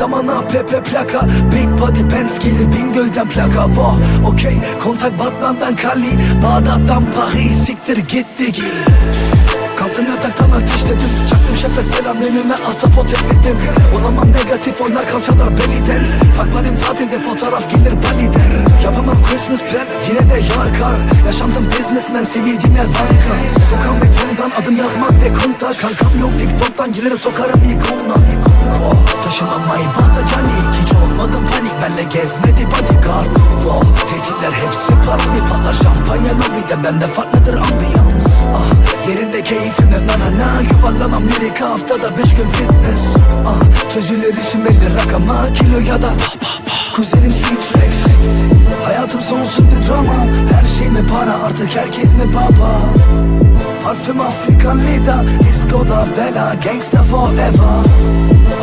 Bana Pepe plaka. Big body Benz gelir Bingöl'den plaka. Vah okey kontak Batman'dan Kali. Bağdat'tan Paris Siktir gitti git Kalktım yataktan ateşledim Çaktım şefe selam önüme atapot ekledim. Olamam negatif oynar kalçalar belly dance Fakmarin tatilde fotoğraf gelir Bali'den Yapamam Christmas plan yine de yağar kar. Yaşandım businessman CV'dim yer banka. Sokağım betondan adım yazmak de konta Kankam yok TikTok'tan geliri sokarım ilk ona oh, gezmedi bodyguard. Oh, Tehditler hepsi parodi patlar şampanya lobide Bende farklıdır ambiyans. Ah, Yerinde keyfim hep na na. Na Yuvarlamam lirik haftada beş gün fitness. Ah, Çözülür işim belli rakama Kilo ya da pa pa pa Kuzenim street flex. Hayatım sonsuz bir drama. Her şey mi para? Artık herkes mi baba Parfüm Afrikan Lida Diskoda bela Gangsta forever.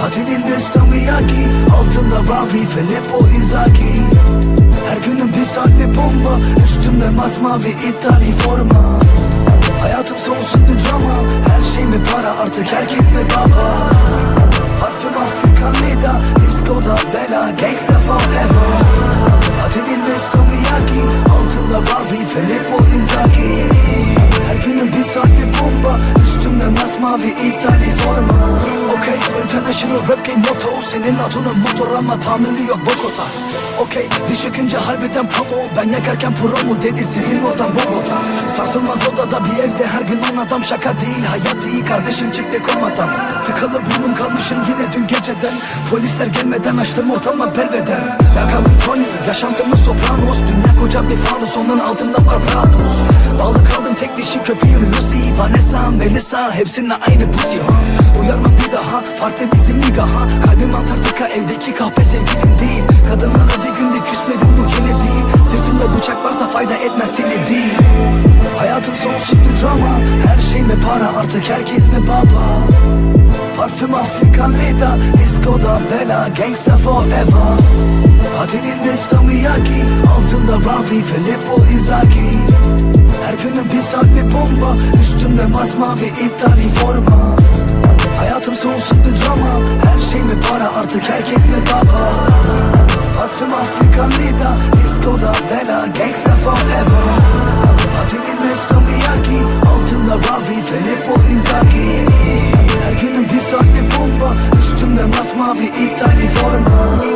Hadi Mr. Miyagi Altında Ravi Filippo Inzaghi. Her günüm bir saatli bomba Üstümde masmavi İtali forma. Hayatım sonsuz bir drama Her şey mi para artık herkes mi baba? Parfüm Afrikan Lida Diskoda bela Gangsta forever İtali forma. Okey international rap game motto. Senin adının motor ama tahammülü yok Bogota. Okey diş çökünce harbiden promo. Ben yakarken promo dedi sizin odan Bogota. Sarsılmaz odada bir evde her gün on adam. Şaka değil hayat iyi. Kardeşim çıktı komadan. Tıkalı burnum kalmışım yine geceden Polisler gelmeden açtım ortama belveder Lakabım Tony yaşantımız sopranos. Dünya koca bir fanus onun altında var Prados Bağlı kaldım tek dişi köpeğim Lucy Vanessa, Melissa. Hepsinde aynı pusi ha. Uyarmam bir daha farklı bizim nigaha. Kalbim Antarktika evdeki kahpe sevgilim değil. Kadınlara bir günde küsmedim bu yeni değil. Sırtımda bıçak varsa fayda etmez seni değil. Hayatım sonsuz bir drama. Her şey mi para artık herkes mi baba Parfüm Afrikan Lida Diskoda bela Gangsta forever Adilin Mr. Miyagi Altında Ravi Filippo Inzaghi Her günüm bir saatli bomba Üstümde masmavi İtali forma Hayatım sonsuz bir drama Her şey mi para artık herkes mi baba Parfüm Afrikan Lida Diskoda bela Gangsta forever Adilin Mr. Miyagi Altında Ravi Filippo Inzaghi Her günüm bir saatli bomba. Üstümde masmavi İtali forma